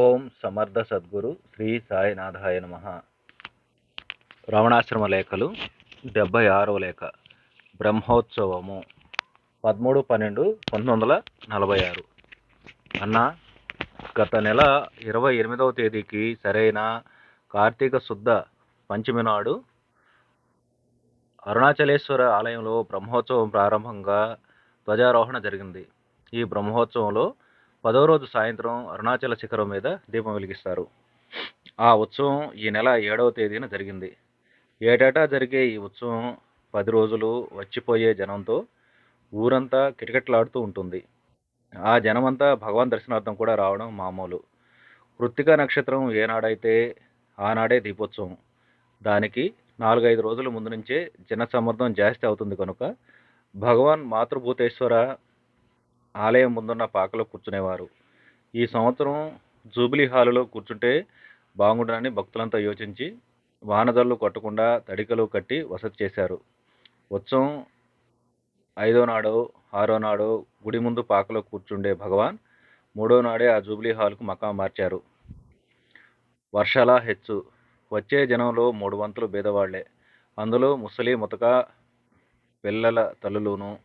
ఓం సమర్థ సద్గురు శ్రీ సాయినాథాయ నమ. రమణాశ్రమ లేఖలు డెబ్బై ఆరవ లేఖ బ్రహ్మోత్సవము పదమూడు పన్నెండు పంతొమ్మిది వందల నలభై ఆరు. అన్న గత నెల ఇరవై ఎనిమిదవ తేదీకి సరైన కార్తీక శుద్ధ పంచమి నాడు అరుణాచలేశ్వర ఆలయంలో బ్రహ్మోత్సవం ప్రారంభంగా ధ్వజారోహణ జరిగింది. ఈ బ్రహ్మోత్సవంలో పదో రోజు సాయంత్రం అరుణాచల శిఖరం మీద దీపం వెలిగిస్తారు. ఆ ఉత్సవం ఈ నెల ఏడవ తేదీన జరిగింది. ఏటేటా జరిగే ఈ ఉత్సవం పది రోజులు వచ్చిపోయే జనంతో ఊరంతా కిటకిటలాడుతూ ఉంటుంది. ఆ జనమంతా భగవాన్ దర్శనార్థం కూడా రావడం మామూలు. కృత్తిక నక్షత్రం ఏనాడైతే ఆనాడే దీపోత్సవం. దానికి నాలుగైదు రోజుల ముందు నుంచే జనసమ్మర్దం జాస్తి అవుతుంది కనుక భగవాన్ మాతృభూతేశ్వర ఆలయం ముందున్న పాకలో కూర్చునేవారు. ఈ సంవత్సరం జూబిలీ హాలులో కూర్చుంటే బాగుండనని భక్తులంతా యోచించి వానదళ్ళు కొట్టకుండా తడికలు కట్టి వసతి చేశారు. ఉత్సవం ఐదో నాడో ఆరో నాడో గుడి ముందు పాకలో కూర్చుండే భగవాన్ మూడో నాడే ఆ జూబ్లీ హాల్కు మకా మార్చారు. వర్షాల హెచ్చు. వచ్చే జనంలో మూడు వంతులు బీదవాళ్ళే. అందులో ముసలి ముతక పిల్లల తల్లులును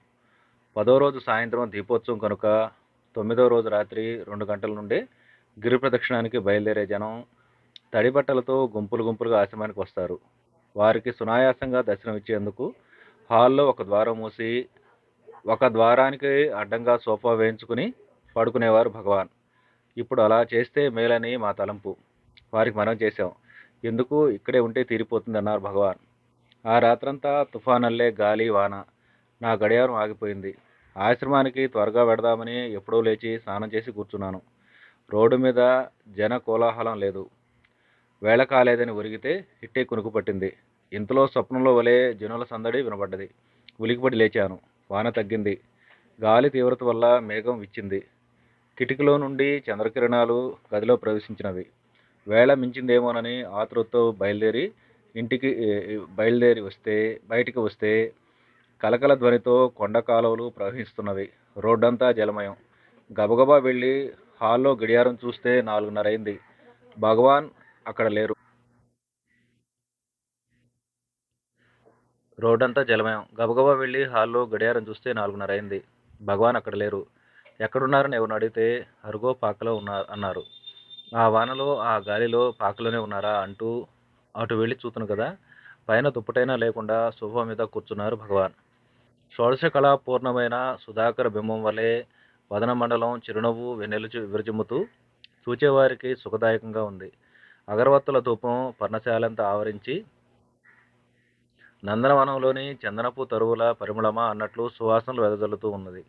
పదో రోజు సాయంత్రం దీపోత్సవం కనుక తొమ్మిదో రోజు రాత్రి రెండు గంటల నుండి గిరి ప్రదక్షిణానికి బయలుదేరే జనం తడి బట్టలతో గుంపులు గుంపులుగా ఆశ్రమానికి వస్తారు. వారికి సునాయాసంగా దర్శనం ఇచ్చేందుకు హాల్లో ఒక ద్వారం మూసి ఒక ద్వారానికి అడ్డంగా సోఫా వేయించుకుని పడుకునేవారు భగవాన్. ఇప్పుడు అలా చేస్తే మేలని మా తలంపు. వారికి మనం చేశాం. ఎందుకు? ఇక్కడే ఉంటే తీరిపోతుంది అన్నారు భగవాన్. ఆ రాత్రంతా తుఫానల్లే గాలి వాన. నా గడియారం ఆగిపోయింది. ఆశ్రమానికి త్వరగా వెడదామని ఎప్పుడో లేచి స్నానం చేసి కూర్చున్నాను. రోడ్డు మీద జన కోలాహలం లేదు. వేళ కాలేదని ఒరిగితే ఇట్టే కునుకు పట్టింది. ఇంతలో స్వప్నంలో వలె జనుల సందడి వినబడ్డది. ఉలికిపడి లేచాను. వాన తగ్గింది. గాలి తీవ్రత వల్ల మేఘం విచ్చింది. కిటికీలో నుండి చంద్రకిరణాలు గదిలో ప్రవేశించినవి. వేళ మించిందేమోనని ఆతృతతో బయలుదేరి ఇంటికి బయలుదేరి వస్తే బయటికి వస్తే కలకల ధ్వనితో కొండ కాలువలు ప్రవహిస్తున్నవి. రోడ్డంతా జలమయం. గబగబా వెళ్ళి హాల్లో గడియారం చూస్తే నాలుగున్నర అయింది భగవాన్ అక్కడ లేరు. రోడ్డంతా జలమయం. గబగబా వెళ్ళి హాల్లో గడియారం చూస్తే నాలుగున్నర అయింది భగవాన్ అక్కడ లేరు. ఎక్కడున్నారని ఎవరిని అడిగితే అరుగో పాకలో ఉన్నారు అన్నారు. ఆ వానలో ఆ గాలిలో పాకలోనే ఉన్నారా అంటూ అటు వెళ్ళి చూతును కదా. పైన దుప్పటైనా లేకుండా సోఫా మీద కూర్చున్నారు భగవాన్. షోడశ కళ పూర్ణమైన సుధాకర బింబం వలె వదన మండలం చిరునవ్వు వెన్నెలుచు విరజిమ్ముతూ చూచేవారికి సుఖదాయకంగా ఉంది. అగరవత్తుల ధూపం పర్ణశాలంతా ఆవరించి నందనవనంలోని చందనపు తరువుల పరిమళమా అన్నట్లు సువాసనలు వెదజల్లుతూ ఉన్నది.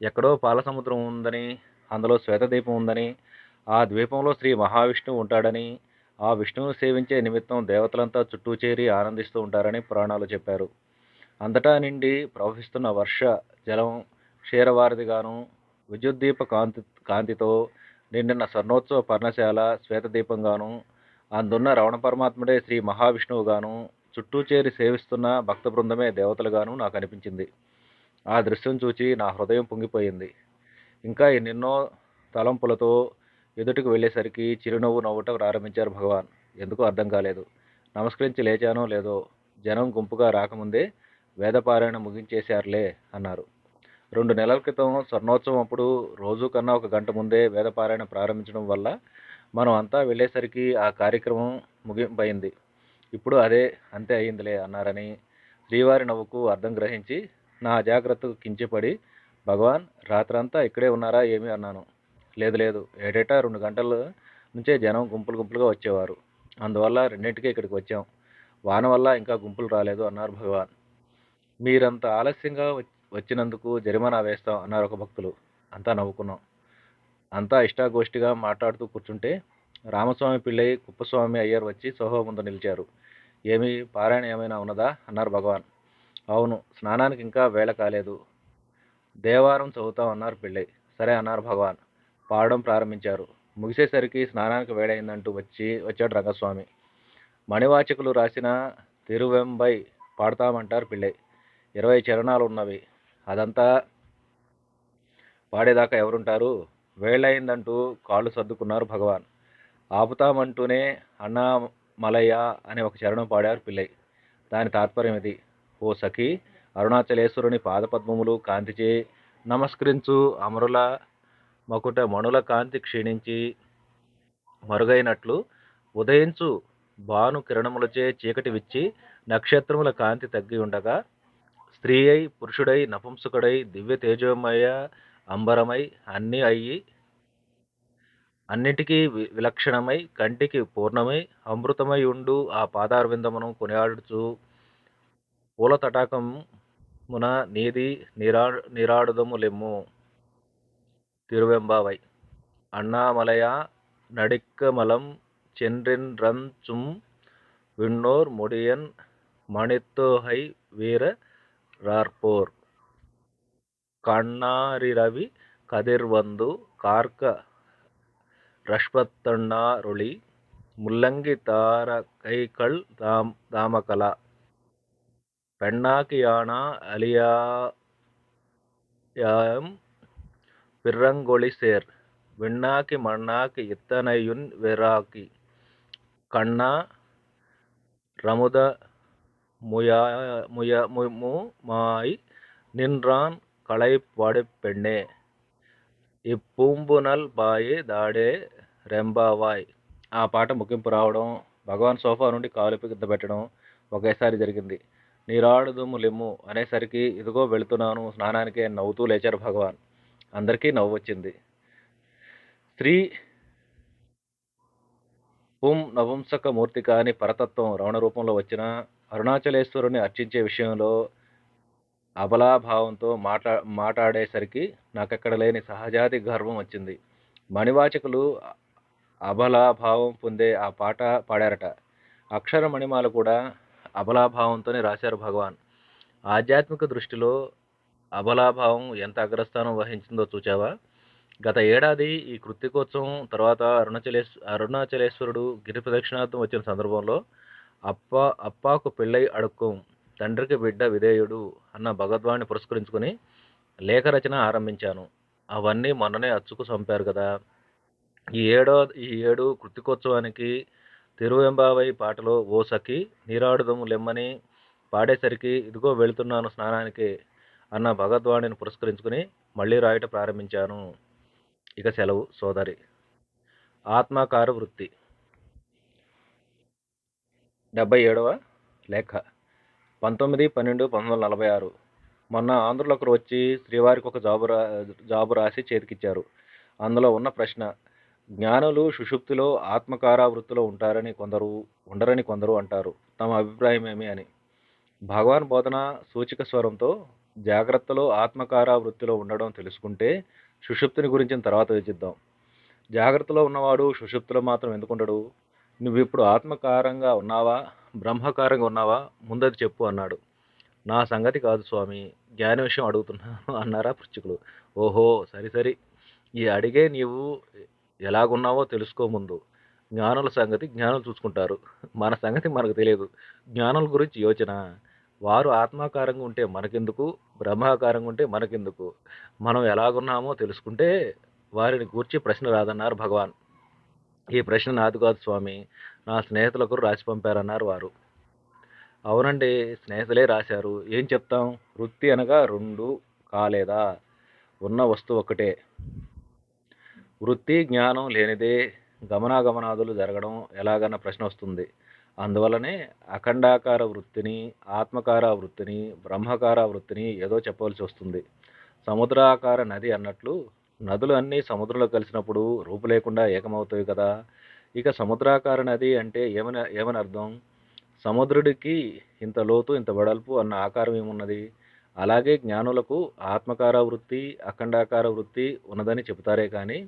ఎక్కడో పాలసముద్రం ఉందని అందులో శ్వేతదీపం ఉందని ఆ ద్వీపంలో శ్రీ మహావిష్ణువు ఉంటాడని ఆ విష్ణువును సేవించే నిమిత్తం దేవతలంతా చుట్టూ చేరి ఆనందిస్తూ ఉంటారని పురాణాలు చెప్పారు. అంతటా నిండి ప్రవహిస్తున్న వర్ష జలం క్షీరవారధిగాను విద్యుద్దీప కాంతి కాంతితో నిండిన స్వర్ణోత్సవ పర్ణశాల శ్వేతదీపంగాను అందున్న రవణ పరమాత్ముడే శ్రీ మహావిష్ణువుగాను చుట్టూ చేరి సేవిస్తున్న భక్త బృందమే దేవతలుగాను నాకు అనిపించింది. ఆ దృశ్యం చూచి నా హృదయం పొంగిపోయింది. ఇంకా ఎన్నెన్నో తలంపులతో ఎదుటికి వెళ్ళేసరికి చిరునవ్వు నవ్వుట ప్రారంభించారు భగవాన్. ఎందుకో అర్థం కాలేదు. నమస్కరించి లేచానో లేదో జనం గుంపుగా రాకముందే వేదపారాయణ ముగించేశారులే అన్నారు. రెండు నెలల క్రితం స్వర్ణోత్సవం అప్పుడు రోజు కన్నా ఒక గంట ముందే వేదపారాయణ ప్రారంభించడం వల్ల మనం అంతా వెళ్ళేసరికి ఆ కార్యక్రమం ముగింపైంది ఇప్పుడు అదే అంతే అయిందిలే అన్నారని శ్రీవారి నవ్వుకు అర్థం గ్రహించి నా అజాగ్రత్తకు కించిపడి భగవాన్ రాత్రంతా ఇక్కడే ఉన్నారా ఏమి? అన్నాను. లేదు లేదు. ఏటేటా రెండు గంటల నుంచే జనం గుంపులు గుంపులుగా వచ్చేవారు. అందువల్ల రెండింటికి ఇక్కడికి వచ్చాం. వాన వల్ల ఇంకా గుంపులు రాలేదు అన్నారు భగవాన్. మీరంత ఆలస్యంగా వచ్చినందుకు జరిమానా వేస్తాం అన్నారు ఒక భక్తులు. అంతా నవ్వుకున్నాం. అంతా ఇష్టాగోష్ఠిగా మాట్లాడుతూ కూర్చుంటే రామస్వామి పిళ్ళై కుప్పస్వామి అయ్యర్ వచ్చి సోహో ముందు నిలిచారు. ఏమి పారాయణ ఏమైనా ఉన్నదా? అన్నారు భగవాన్. అవును స్నానానికి ఇంకా వేళ కాలేదు. దేవారం చదువుతాం అన్నారు పిళ్ళై సరే అన్నారు భగవాన్. పాడడం ప్రారంభించారు. ముగిసేసరికి స్నానానికి వేడైందంటూ వచ్చి వచ్చాడు రంగస్వామి. మణివాచకులు రాసిన తిరువెంబై పాడతామంటారు పిళ్ళై ఇరవై చరణాలు ఉన్నవి అదంతా పాడేదాకా ఎవరుంటారు? వేళ్ళయిందంటూ కాళ్ళు సర్దుకున్నారు భగవాన్. ఆపుతామంటూనే అన్నామలయ్య అనే ఒక చరణం పాడారు పిల్లై. దాని తాత్పర్యం ఇది ఓ సఖి అరుణాచలేశ్వరుని పాదపద్మములు కాంతిచే నమస్కరించు అమరుల మకుట మణుల కాంతి క్షీణించి మరుగైనట్లు ఉదయించు భాను కిరణములచే చీకటి విచ్చి నక్షత్రముల కాంతి తగ్గి ఉండగా స్త్రీ అయి పురుషుడై నపుంసకుడై దివ్య తేజోమయ అంబరమై అన్ని అయ్యి అన్నిటికీ విలక్షణమై కంటికి పూర్ణమై అమృతమై ఉండు ఆ పాదార్విందమును కొనియాడుచు పూల తటాకమున నీది నిరా నిరాడుదములెమ్ము. తిరువెంబావై. అన్నామలయ నడిక్కమలం చెన్రిన్రంచుం విన్నోర్ ముడియన్ మణిత్తోహై వీర ರಾರ್ಪೋರ್ ಕಣ್ಣಾರಿರವಿ ಕದಿರ್ವೊಂದು ಕಾರ್ಕ ರಷ್ಪತ್ತೊಣ್ಣಾರುಳಿ ಮುಲ್ಲಂಗಿ ತಾರ ಕೈಕಳ್ ದಾಮ್ ದಾಮಕಲ பெண்ணாகியானா அழியாயம் பிறங்கொழி சேர். விண்ணாக்கி மண்ணாக்கி இத்தனையுன் வெறாக்கி கண்ணா ரமுத முயா ముయా ముయ ము మాయి నిన్రాన్ కళై పాడి పెಣ್ಣే ఇప్పూంబునల్ బాయి దాడే రెంబావాయ్ ఆ పాట ముగింపు రావడం భగవాన్ సోఫా నుండి కాలుపు కింద పెట్టడం ఒకేసారి జరిగింది నీరాడుదుము లిమ్ము అనేసరికి ఇదిగో వెళుతున్నాను స్నానానికి అని నవ్వుతూ లేచారు భగవాన్ అందరికీ నవ్వు వచ్చింది స్త్రీ పుం నపుంసక మూర్తి కాని పరతత్వం రవణ రూపంలో వచ్చిన అరుణాచలేశ్వరుని అర్చించే విషయంలో అబలాభావంతో మాట్లా మాట్లాడేసరికి నాకెక్కడ లేని సహజాతి గర్వం వచ్చింది. మణివాచకులు అబలాభావం పొందే ఆ పాట పాడారట. అక్షర మణిమాల కూడా అబలాభావంతోనే రాశారు భగవాన్. ఆధ్యాత్మిక దృష్టిలో అబలాభావం ఎంత అగ్రస్థానం వహించిందో చూచావా? గత ఏడాది ఈ కృత్తికోత్సవం తర్వాత అరుణాచలేశ్ అరుణాచలేశ్వరుడు గిరి ప్రదక్షిణార్థం వచ్చిన సందర్భంలో అప్ప అప్పాకు పెళ్ళై అడుక్కం తండ్రికి బిడ్డ విధేయుడు అన్న భగవద్వాణ్ణి పురస్కరించుకుని లేఖ రచన ఆరంభించాను. అవన్నీ మొన్ననే అచ్చుకు చంపారు కదా. ఈ ఏడో ఈ ఏడు కృతికోత్సవానికి తిరువెంబావై పాటలో ఓ సఖి నీరాడుదము లెమ్మని పాడేసరికి ఇదిగో వెళుతున్నాను స్నానానికి అన్న భగద్వాణిని పురస్కరించుకుని మళ్ళీ రాయట ప్రారంభించాను. ఇక సెలవు సోదరి. ఆత్మాకార వృత్తి. డెబ్బై ఏడవ లేఖ. పంతొమ్మిది పన్నెండు పంతొమ్మిది వందల నలభై ఆరు. మొన్న ఆంధ్రులు ఒకరు వచ్చి శ్రీవారికి ఒక జాబు రా జాబు రాసి చేతికిచ్చారు. అందులో ఉన్న ప్రశ్న జ్ఞానులు సుషుప్తిలో ఆత్మకారా వృత్తిలో ఉంటారని కొందరు ఉండరని కొందరు అంటారు. తమ అభిప్రాయం ఏమి అని. భగవాన్ బోధన సూచిక స్వరంతో జాగ్రత్తలో ఆత్మకారా వృత్తిలో ఉండడం తెలుసుకుంటే సుషుప్తిని గురించిన తర్వాత విచిద్దాం జాగ్రత్తలో ఉన్నవాడు సుషుప్తిలో మాత్రం ఎందుకుంటాడు నువ్వు ఇప్పుడు ఆత్మకారంగా ఉన్నావా? బ్రహ్మకారంగా ఉన్నావా? ముందది చెప్పు అన్నాడు. నా సంగతి కాదు స్వామి. జ్ఞాన విషయం అడుగుతున్నాను అన్నారా పృచ్చుకులు. ఓహో సరి సరి. ఈ అడిగే నీవు ఎలాగున్నావో తెలుసుకో ముందు. జ్ఞానుల సంగతి జ్ఞానులు చూసుకుంటారు. మన సంగతి మనకు తెలియదు. జ్ఞానుల గురించి యోచన. వారు ఆత్మాకారంగా ఉంటే మనకెందుకు? బ్రహ్మాకారంగా ఉంటే మనకెందుకు? మనం ఎలాగున్నామో తెలుసుకుంటే వారిని గూర్చి ప్రశ్న రాదన్నారు భగవాన్. ఈ ప్రశ్న నాది కాదు స్వామి. నా స్నేహితులకు రాసి పంపారన్నారు వారు. అవునండి స్నేహితులే రాశారు. ఏం చెప్తాం? వృత్తి అనగా రెండు కాలేదా? ఉన్న వస్తువు ఒకటే వృత్తి జ్ఞానం లేనిదే గమనాగమనాదులు జరగడం ఎలాగన్న ప్రశ్న వస్తుంది. అందువలనే అఖండాకార వృత్తిని ఆత్మకార వృత్తిని బ్రహ్మకార వృత్తిని ఏదో చెప్పవలసి వస్తుంది. సముద్రాకార నది అన్నట్లు నదులు అన్నీ సముద్రంలో కలిసినప్పుడు రూపు లేకుండా ఏకమవుతాయి కదా. ఇక సముద్రాకార నది అంటే ఏమని ఏమని అర్థం? సముద్రుడికి ఇంత లోతు ఇంత వెడల్పు అన్న ఆకారం ఏమున్నది? అలాగే జ్ఞానులకు ఆత్మకార వృత్తి అఖండాకార వృత్తి ఉన్నదని చెబుతారే కానీ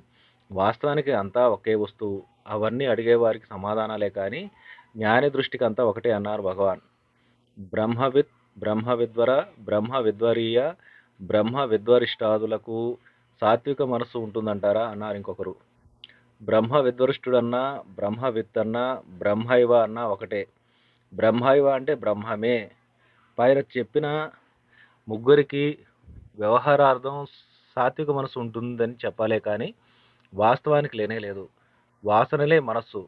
వాస్తవానికి అంతా ఒకే వస్తువు. అవన్నీ అడిగే వారికి సమాధానాలే కానీ జ్ఞాని దృష్టికి అంతా ఒకటే అన్నారు భగవాన్. బ్రహ్మవిత్ బ్రహ్మ విద్వర బ్రహ్మ విద్వరీయ బ్రహ్మ విద్వరిష్టాదులకు సాత్విక మనస్సు ఉంటుందంటారా? అన్నారు ఇంకొకరు. బ్రహ్మ విద్వరుష్టుడన్నా బ్రహ్మ విత్ అన్నా బ్రహ్మైవ అన్నా ఒకటే. బ్రహ్మైవ అంటే బ్రహ్మమే. పైన చెప్పిన ముగ్గురికి వ్యవహారార్థం సాత్విక మనసు ఉంటుందని చెప్పాలే కానీ వాస్తవానికి లేనే లేదు. వాసనలే మనస్సు.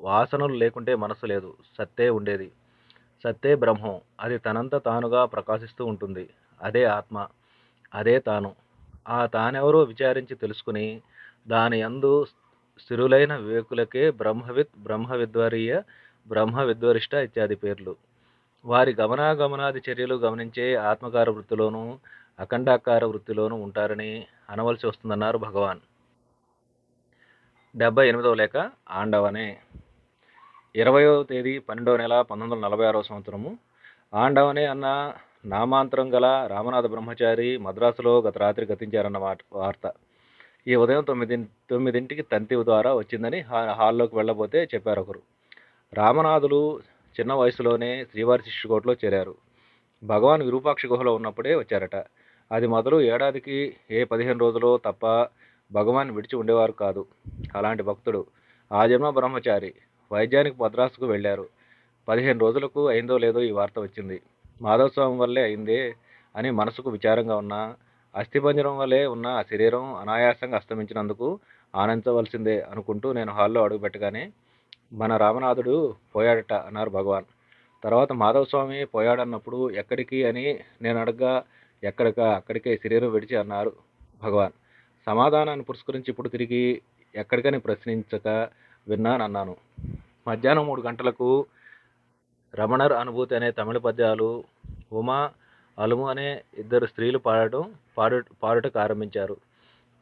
వాసనలు లేకుంటే మనస్సు లేదు. సత్తే ఉండేది. సత్తే బ్రహ్మం. అది తనంత తానుగా ప్రకాశిస్తూ ఉంటుంది. అదే ఆత్మ. అదే తాను. ఆ తానెవరో విచారించి తెలుసుకుని దాని యందు స్థిరులైన వివేకులకే బ్రహ్మవిత్ బ్రహ్మ విద్వరీయ బ్రహ్మ విద్వరిష్ట ఇత్యాది పేర్లు. వారి గమనాగమనాది చర్యలు గమనించే ఆత్మకార వృత్తిలోనూ అఖండాకార వృత్తిలోనూ ఉంటారని అనవలసి వస్తుందన్నారు భగవాన్. డెబ్బై ఎనిమిదవ లేఖ ఆండవనే. ఇరవయో తేదీ పన్నెండవ నెల పంతొమ్మిది వందల నలభై ఆరవ సంవత్సరము. ఆండవనే అన్న నామాంతరం గల రామనాథ బ్రహ్మచారి మద్రాసులో గత రాత్రి గతించారన్న వార్త. ఈ ఉదయం తొమ్మిది తొమ్మిదింటికి తంతి ద్వారా వచ్చిందని హా- హాల్లోకి వెళ్ళబోతే చెప్పారు ఒకరు. రామనాథులు చిన్న వయసులోనే శ్రీవారి శిష్యుకోటలో చేరారు. భగవాన్ విరూపాక్ష గుహలో ఉన్నప్పుడే వచ్చారట. అది మొదలు ఏడాదికి ఏ పదిహేను రోజులో తప్ప భగవాన్ విడిచి ఉండేవారు కాదు. అలాంటి భక్తుడు ఆ జన్మ బ్రహ్మచారి వైద్యానికి మద్రాసుకు వెళ్ళారు. పదిహేను రోజులకు అయిందో లేదో ఈ వార్త వచ్చింది. మాధవస్వామి వల్లే అయిందే అని మనసుకు విచారంగా ఉన్న అస్థిపంజరం వల్లే ఉన్న ఆ శరీరం అనాయాసంగా అస్తమించినందుకు ఆనందించవలసిందే అనుకుంటూ నేను హాల్లో అడుగుపెట్టగానే మన రామనాథుడు పోయాడట అన్నారు భగవాన్. తర్వాత మాధవస్వామి పోయాడన్నప్పుడు ఎక్కడికి అని నేను అడగ్గా ఎక్కడికా? అక్కడికే శరీరం విడిచి అన్నారు భగవాన్. సమాధానాన్ని పురస్కరించి ఇప్పుడు తిరిగి ఎక్కడికని ప్రశ్నించక విన్నానన్నాను. మధ్యాహ్నం మూడు గంటలకు రమణర్ అనుభూతి అనే తమిళ పద్యాలు ఉమా అలుము అనే ఇద్దరు స్త్రీలు పాడటం పాడు పాడుటకు ఆరంభించారు.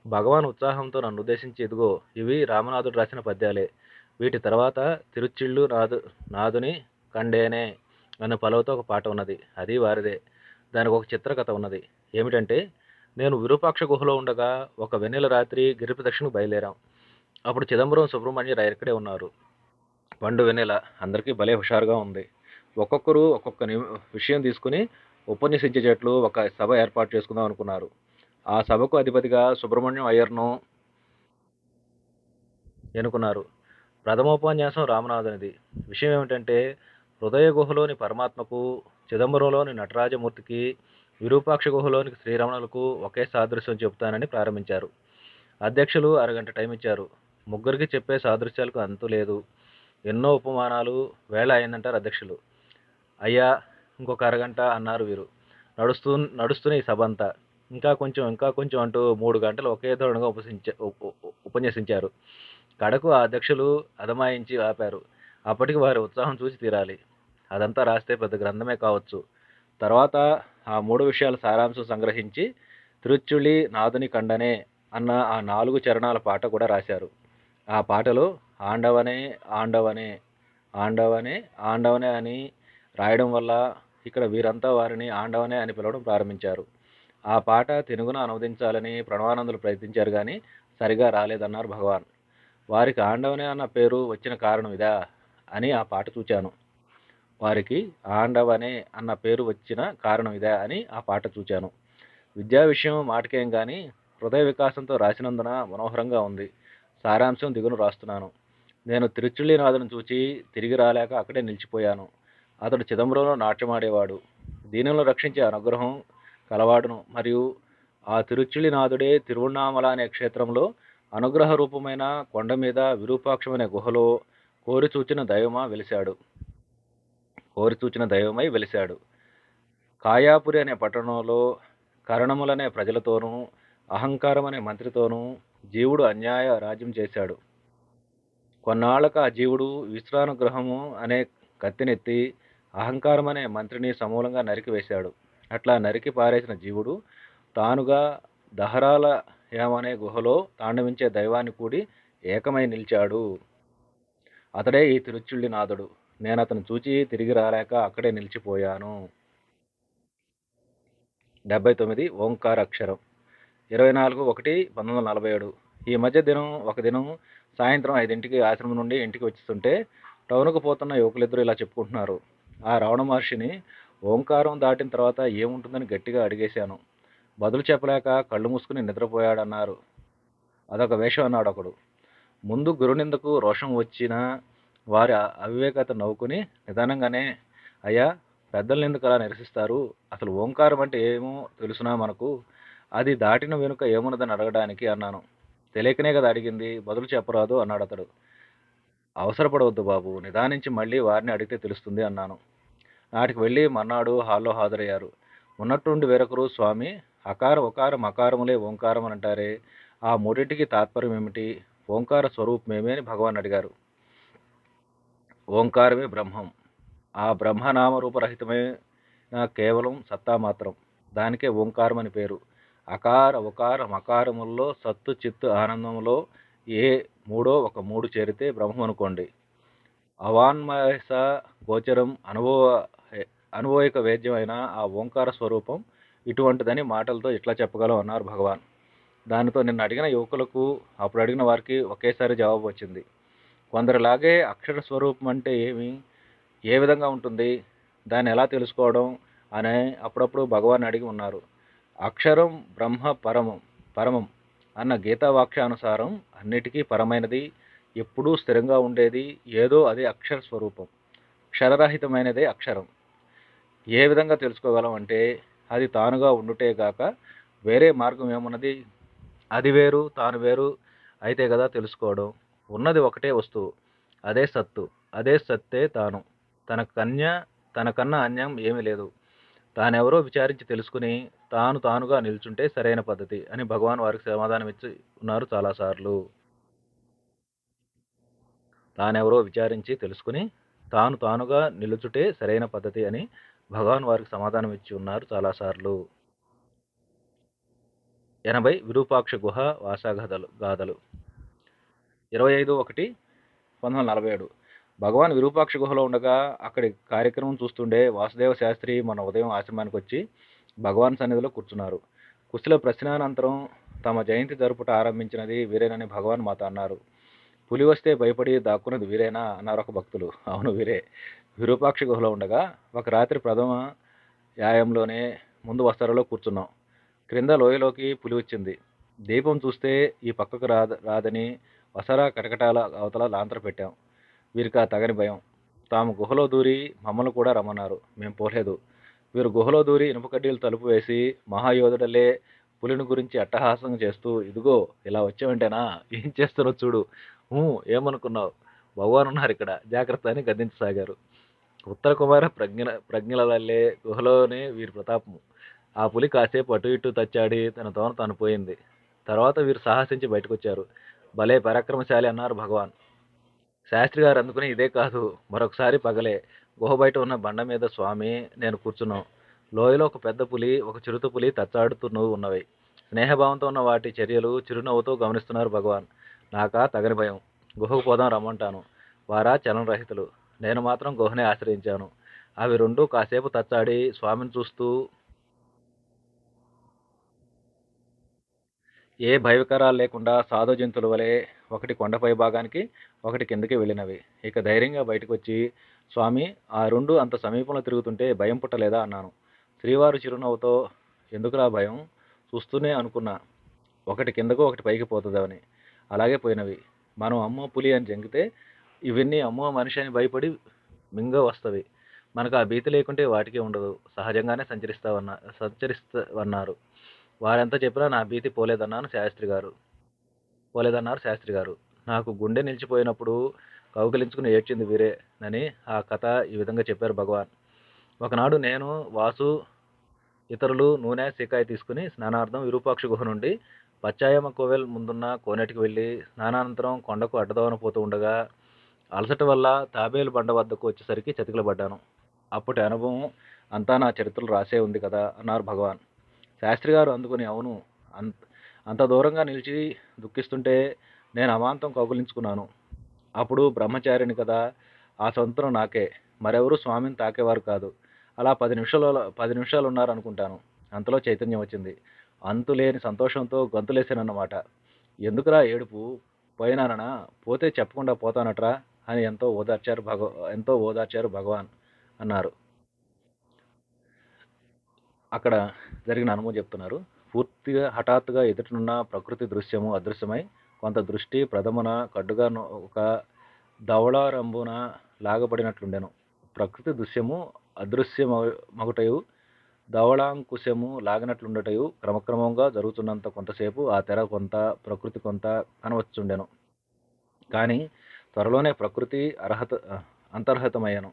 భగవాన్ ఉత్సాహంతో నన్ను ఉద్దేశించి ఇదిగో ఇవి రామనాథుడు రాసిన పద్యాలే. వీటి తర్వాత తిరుచిళ్ళు నాదు నాదుని కండేనే అనే పలవతో ఒక పాట ఉన్నది. అది వారిదే. దానికి ఒక చిత్రకథ ఉన్నది. ఏమిటంటే నేను విరూపాక్ష గుహలో ఉండగా ఒక వెన్నెల రాత్రి గిరి ప్రదక్షిణకు బయలుదేరాం. అప్పుడు చిదంబరం సుబ్రహ్మణ్య ఇక్కడే ఉన్నారు. పండు వెన్నెల అందరికీ భలే హుషారుగా ఉంది. ఒక్కొక్కరు ఒక్కొక్క విషయం తీసుకుని ఉపన్యసించేటట్లు ఒక సభ ఏర్పాటు చేసుకుందాం అనుకున్నారు. ఆ సభకు అధిపతిగా సుబ్రహ్మణ్యం అయ్యర్ను ఎన్నుకున్నారు. ప్రథమోపన్యాసం రామనాథునిది. విషయం ఏమిటంటే హృదయ గుహలోని పరమాత్మకు చిదంబరంలోని నటరాజమూర్తికి విరూపాక్ష గుహలోని శ్రీరమణులకు ఒకే సాదృశ్యం చెబుతానని ప్రారంభించారు. అధ్యక్షులు అరగంట టైం ఇచ్చారు ముగ్గురికి చెప్పే సాదృశ్యాలకు అంతు లేదు. ఎన్నో ఉపమానాలు వేళ అయిందంటారు అధ్యక్షులు. అయ్యా ఇంకొక అరగంట అన్నారు వీరు. నడుస్తూ నడుస్తున్న ఈ సభ అంతా ఇంకా కొంచెం ఇంకా కొంచెం అంటూ మూడు గంటలు ఒకే ధోరణిగా ఉపసించ ఉపన్యసించారు. కడకు ఆ అధ్యక్షులు అదమాయించి ఆపారు. అప్పటికి వారి ఉత్సాహం చూసి తీరాలి. అదంతా రాస్తే పెద్ద గ్రంథమే కావచ్చు. తర్వాత ఆ మూడు విషయాల సారాంశం సంగ్రహించి తిరుచుళి నాదుని కండనే అన్న ఆ నాలుగు చరణాల పాట కూడా రాశారు. ఆ పాటలో ఆండవనే ఆండవనే ఆండవనే ఆండవనే అని రాయడం వల్ల ఇక్కడ వీరంతా వారిని ఆండవనే అని పిలవడం ప్రారంభించారు. ఆ పాట తెలుగున అనువదించాలని ప్రణవానందులు ప్రయత్నించారు కానీ సరిగా రాలేదన్నారు భగవాన్. వారికి ఆండవనే అన్న పేరు వచ్చిన కారణం ఇదా అని ఆ పాట చూచాను. వారికి ఆండవనే అన్న పేరు వచ్చిన కారణం ఇదా అని ఆ పాట చూచాను. విద్యా విషయం మాటకేం కానీ హృదయ వికాసంతో రాసినందున మనోహరంగా ఉంది. సారాంశం దిగును రాస్తున్నాను. నేను తిరుచుళ్ళీనాథను చూచి తిరిగి రాలేక అక్కడే నిలిచిపోయాను. అతడు చిదంబరంలో నాట్యమాడేవాడు. దీనిలో రక్షించే అనుగ్రహం కలవాడును. మరియు ఆ తిరుచుళ్ళినాథుడే తిరువణామల అనే క్షేత్రంలో అనుగ్రహ రూపమైన కొండ మీద విరూపాక్షమనే గుహలో కోరి చూచిన దైవమా వెలిశాడు. కోరి చూచిన దైవమై వెలిశాడు. కాయాపురి అనే పట్టణంలో కరణములనే ప్రజలతోనూ అహంకారం అనే మంత్రితోనూ జీవుడు అన్యాయ రాజ్యం చేశాడు. కొన్నాళ్ళకు ఆ జీవుడు విశ్రానుగ్రహము అనే కత్తినెత్తి అహంకారం అనే మంత్రిని సమూలంగా నరికివేశాడు అట్లా నరికి పారేసిన జీవుడు తానుగా దహరాల ఏమనే గుహలో తాండవించే దైవాన్ని కూడి ఏకమై నిలిచాడు. అతడే ఈ తిరుచుళ్ళి నాథుడు. నేను అతను చూచి తిరిగి రాలేక అక్కడే నిలిచిపోయాను. డెబ్బై తొమ్మిది ఓంకార అక్షరం ఇరవై నాలుగు ఒకటి పంతొమ్మిది వందల నలభై ఏడు. ఈ మధ్య దినం ఒక దినం సాయంత్రం ఐదింటికి ఆశ్రమం నుండి ఇంటికి వచ్చిస్తుంటే టౌన్కు పోతున్న యువకులిద్దరూ ఇలా చెప్పుకుంటున్నారు. ఆ రావణ మహర్షిని ఓంకారం దాటిన తర్వాత ఏముంటుందని గట్టిగా అడిగేశాను. బదులు చెప్పలేక కళ్ళు మూసుకుని నిద్రపోయాడన్నారు. అదొక వేషం అన్నాడు ఒకడు. ముందు గురునిందకు రోషం వచ్చిన వారి అవివేకత నవ్వుకుని నిదానంగానే అయ్యా పెద్దల్ని ఎందుకు అలా నిరసిస్తారు? అసలు ఓంకారం అంటే ఏమో తెలుసునా మనకు? అది దాటిన వెనుక ఏమున్నదని అడగడానికి అన్నాను. తెలియకనే కదా అడిగింది. బదులు చెప్పరాదు అన్నాడు అతడు. అవసరపడవద్దు బాబు. నిదానించి మళ్ళీ వారిని అడిగితే తెలుస్తుంది అన్నాను. నాటికి వెళ్ళి మర్నాడు హాల్లో హాజరయ్యారు. ఉన్నట్టుండి వేరొకరు స్వామి అకార ఒకార మకారములే ఓంకారం అని అంటారే. ఆ మూడింటికి తాత్పర్యం ఏమిటి? ఓంకార స్వరూపమేమి అని భగవాన్ అడిగారు. ఓంకారమే బ్రహ్మం. ఆ బ్రహ్మనామరూపరహితమే కేవలం సత్తా మాత్రం. దానికే ఓంకారం అని పేరు. అకార ఒకార మకారముల్లో సత్తు చిత్తు ఆనందంలో ఏ మూడో ఒక మూడు చేరితే బ్రహ్మం అనుకోండి. అవాన్మయస గోచరం అనుభవ అనుభవిక వేద్యమైన ఆ ఓంకార స్వరూపం ఇటువంటిదని మాటలతో ఇట్లా చెప్పగలం అన్నారు భగవాన్. దానితో నిన్న అడిగిన యువకులకు అప్పుడు అడిగిన వారికి ఒకేసారి జవాబు వచ్చింది. కొందరిలాగే అక్షర స్వరూపం అంటే ఏమి? ఏ విధంగా ఉంటుంది? దాన్ని ఎలా తెలుసుకోవడం? అని అప్పుడప్పుడు భగవాన్ అడిగి ఉన్నారు. అక్షరం బ్రహ్మ పరమం పరమం అన్న గీతావాక్యానుసారం అన్నిటికీ పరమైనది ఎప్పుడూ స్థిరంగా ఉండేది ఏదో అది అక్షర స్వరూపం. క్షరరహితమైనదే అక్షరం. ఏ విధంగా తెలుసుకోగలం అంటే అది తానుగా ఉండుటే గాక వేరే మార్గం ఏమున్నది? అది వేరు తాను వేరు అయితే కదా తెలుసుకోవడం. ఉన్నది ఒకటే వస్తువు. అదే సత్తు. అదే సత్తే తాను. తన కన్య తనకన్నా అన్యాయం అన్యం ఏమీ లేదు. తానెవరో విచారించి తెలుసుకుని తాను తానుగా నిల్చుంటే సరైన పద్ధతి అని భగవాన్ వారికి సమాధానం ఇచ్చి ఉన్నారు చాలాసార్లు. తానెవరో విచారించి తెలుసుకుని తాను తానుగా నిలుచుటే సరైన పద్ధతి అని భగవాన్ వారికి సమాధానం ఇచ్చి ఉన్నారు చాలాసార్లు. ఎనభై విరూపాక్ష గుహ వాసాగాథలు గాథలు ఇరవై ఐదు ఒకటి పంతొమ్మిది వందల నలభై ఏడు. భగవాన్ విరూపాక్ష గుహలో ఉండగా అక్కడి కార్యక్రమం చూస్తుండే వాసుదేవ శాస్త్రి మన ఉదయం ఆశ్రమానికి వచ్చి భగవాన్ సన్నిధిలో కూర్చున్నారు. కుశల ప్రశ్నానంతరం తమ జయంతి జరుపుట ఆరంభించినది వీరేనని భగవాన్ మాత అన్నారు. పులి వస్తే భయపడి దాక్కున్నది వీరేనా? అన్నారు ఒక భక్తులు. అవును వీరే. విరూపాక్ష గుహలో ఉండగా ఒక రాత్రి ప్రథమ యాయంలోనే ముందు వస్తారలో కూర్చున్నాం. క్రింద లోయలోకి పులి వచ్చింది. దీపం చూస్తే ఈ పక్కకు రాద రాదని వసరా కటకటాల అవతల లాంతర పెట్టాం. వీరికి ఆ తగని భయం. తాము గుహలో దూరి మమ్మల్ని కూడా రమ్మన్నారు. మేము పోలేదు. వీరు గుహలో దూరి ఇనుప కడ్డీలు తలుపు వేసి మహాయోధుడలే పులిని గురించి అట్టహాసం చేస్తూ ఇదిగో ఇలా వచ్చావంటేనా? ఏం చేస్తారో చూడు. ఏమనుకున్నావు? భగవాన్ ఉన్నారు ఇక్కడ. జాగ్రత్త అని గద్దించసాగారు. ఉత్తర కుమార ప్రజ్ఞ ప్రజ్ఞలల్లే గుహలోనే వీరి ప్రతాపము. ఆ పులి కాసేపు అటు ఇటు తచ్చాడి తన తోన తాను పోయింది. తర్వాత వీరు సాహసించి బయటకొచ్చారు. భలే పరాక్రమశాలి అన్నారు భగవాన్. శాస్త్రి గారు అందుకుని ఇదే కాదు మరొకసారి పగలే. గుహ బయట ఉన్న బండ మీద స్వామి నేను కూర్చున్నాం. లోయలో ఒక పెద్ద పులి ఒక చిరుత పులి తచ్చాడుతూ ఉన్నవి. స్నేహభావంతో ఉన్న వాటి చర్యలు చిరునవ్వుతో గమనిస్తున్నారు భగవాన్. నాకా తగని భయం. గుహకు పోదాం రమ్మంటాను. వారా చలనరహితులు. నేను మాత్రం గుహనే ఆశ్రయించాను. అవి రెండు కాసేపు తచ్చాడి స్వామిని చూస్తూ ఏ భయవికారాలు లేకుండా సాధు జంతువుల వలె ఒకటి కొండపై భాగానికి ఒకటి కిందకి వెళ్ళినవి. ఇక ధైర్యంగా బయటకు వచ్చి స్వామి ఆ రెండు అంత సమీపంలో తిరుగుతుంటే భయం పుట్టలేదా? అన్నాను. శ్రీవారు చిరునవ్వుతో ఎందుకురా భయం? చూస్తూనే అనుకున్నా. ఒకటి కిందకు ఒకటి పైకి పోతుందని అలాగే పోయినవి. మనం అమ్మ పులి అని జంగితే ఇవన్నీ అమ్మో మనిషి అని భయపడి మింగ వస్తవి మనకు ఆ భీతి లేకుంటే వాటికి ఉండదు. సహజంగానే సంచరిస్తావన్న సంచరిస్తావన్నారు. వారెంత చెప్పినా నా భీతి పోలేదన్నాను శాస్త్రి గారు. పోలేదన్నారు శాస్త్రి గారు. నాకు గుండె నిలిచిపోయినప్పుడు కౌకలించుకుని ఏడ్చింది వీరే అని ఆ కథ ఈ విధంగా చెప్పారు భగవాన్. ఒకనాడు నేను వాసు ఇతరులు నూనె సీకాయ తీసుకుని స్నానార్థం విరూపాక్ష గుహ నుండి పచ్చాయమ్మ కోవెల్ ముందున్న కోనేటికి వెళ్ళి స్నానానంతరం కొండకు అడ్డదోవన పోతూ ఉండగా అలసట వల్ల తాబేలు బండ వద్దకు వచ్చేసరికి చతికిలబడ్డాను. అప్పటి అనుభవం అంతా నా చరిత్రలు రాసే ఉంది కదా అన్నారు భగవాన్. శాస్త్రి గారు అందుకుని అవును అంత అంత దూరంగా నిలిచి దుఃఖిస్తుంటే నేను అమాంతం కౌగులించుకున్నాను. అప్పుడు బ్రహ్మచారిని కదా ఆ సొంతం నాకే. మరెవరు స్వామిని తాకేవారు కాదు. అలా పది నిమిషాలు పది నిమిషాలు ఉన్నారు అనుకుంటాను అంతలో చైతన్యం వచ్చింది. అంతులేని సంతోషంతో గొంతులేసానన్నమాట ఎందుకురా ఏడుపు? పోయినాననా? పోతే చెప్పకుండా పోతానట్రా? అని ఎంతో ఓదార్చారు భగవ ఎంతో ఓదార్చారు భగవాన్ అన్నారు. అక్కడ జరిగిన అనుభవం చెప్తున్నారు. పూర్తిగా హఠాత్తుగా ఎదుటనున్న ప్రకృతి దృశ్యము అదృశ్యమై కొంత దృష్టి ప్రథమన కడ్డుగా ఒక ధవళారంభున లాగబడినట్లుండెను. ప్రకృతి దృశ్యము అదృశ్యమగుటయు ధవళాంకుశము లాగినట్లుండటయు క్రమక్రమంగా జరుగుతున్నంత కొంతసేపు ఆ తెర కొంత ప్రకృతి కొంత కనవచ్చుండెను. కానీ త్వరలోనే ప్రకృతి అర్హత అంతర్హతమయ్యను.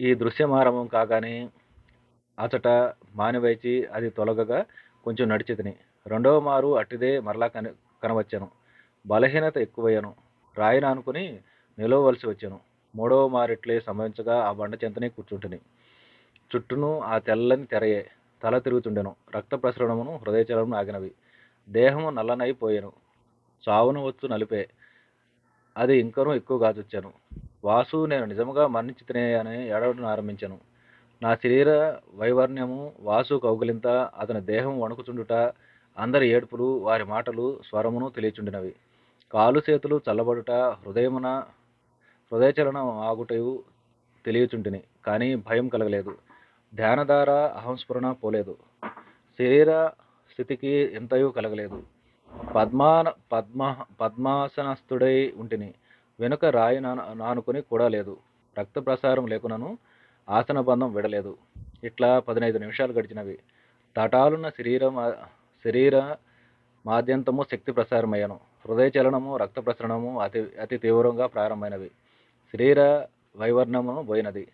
ఈ దృశ్యమారంభం కాగానే అచట మానివైచి అది తొలగగా కొంచెం నడిచితిని రెండవ మారు అట్టిదే మరలా కని కనవచ్చాను. బలహీనత ఎక్కువయ్యాను. రాయిన అనుకుని నిలవవలసి వచ్చాను. మూడవ మారిట్లే సంభవించగా ఆ బండ చెంతనే కూర్చుంటిని. చుట్టూను ఆ తెల్లని తెరయే తల తిరుగుతుండెను. రక్త ప్రసరణమును హృదయచలనము ఆగినవి. దేహము నల్లనైపోయాను. చావును వచ్చు నలిపే అది ఇంకనూ ఎక్కువ గాజొచ్చాను. వాసు నేను నిజముగా మరణించితినే అని ఏడవడం ఆరంభించాను. నా శరీర వైవర్ణ్యము వాసు కౌగిలింత అతని దేహం వణుకుచుండుట అందరి ఏడుపులు వారి మాటలు స్వరమును తెలియచుండినవి. కాలు చేతులు చల్లబడుట హృదయమున హృదయచలనం ఆగుటయు తెలియచుంటిని కానీ భయం కలగలేదు. ధ్యానధార అహంస్ఫురణ పోలేదు. శరీర స్థితికి ఎంతయూ కలగలేదు. పద్మాన పద్మ పద్మాసనస్థుడై ఉంటిని. వెనుక రాయి నాను నానుకొని కూడా లేదు. రక్త ప్రసారం లేకునను ఆసన బంధం విడలేదు. ఇట్లా పదినైదు నిమిషాలు గడిచినవి. తటాలున్న శరీరం శరీర మాద్యంతము శక్తి ప్రసారమయ్యను. హృదయ చలనము రక్త ప్రసరణము అతి అతి తీవ్రంగా ప్రారంభమైనవి. శరీర వైవర్ణమును పోయినది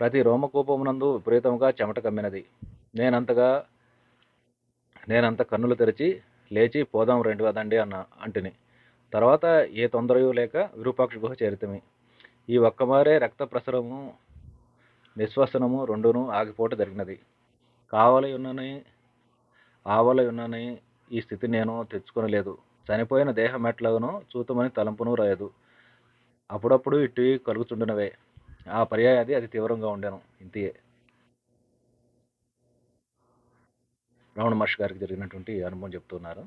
ప్రతి రోమకూపమునందు విపరీతముగా చెమట కమ్మినది. నేనంతగా నేనంత కన్నులు తెరిచి లేచి పోదాం రెండు కదండి అన్న అంటిని. తర్వాత ఏ తొందరయూ లేక విరూపాక్ష గుహ చేరితమి. ఈ ఒక్కమారే రక్త ప్రసరము నిశ్వసనము రెండును ఆగిపోట జరిగినది. కావలి ఉన్నని ఉన్నని ఈ స్థితి నేను తెచ్చుకొనలేదు. చనిపోయిన దేహం ఎట్లాగనో చూతమని తలంపును రాయదు. అప్పుడప్పుడు ఇటు కలుగుతుండినవే ఆ పర్యాయాది అది తీవ్రంగా ఉండెను. ఇంతియే. రమణ మహర్షి గారికి జరిగినటువంటి అనుభవం చెప్తున్నారు.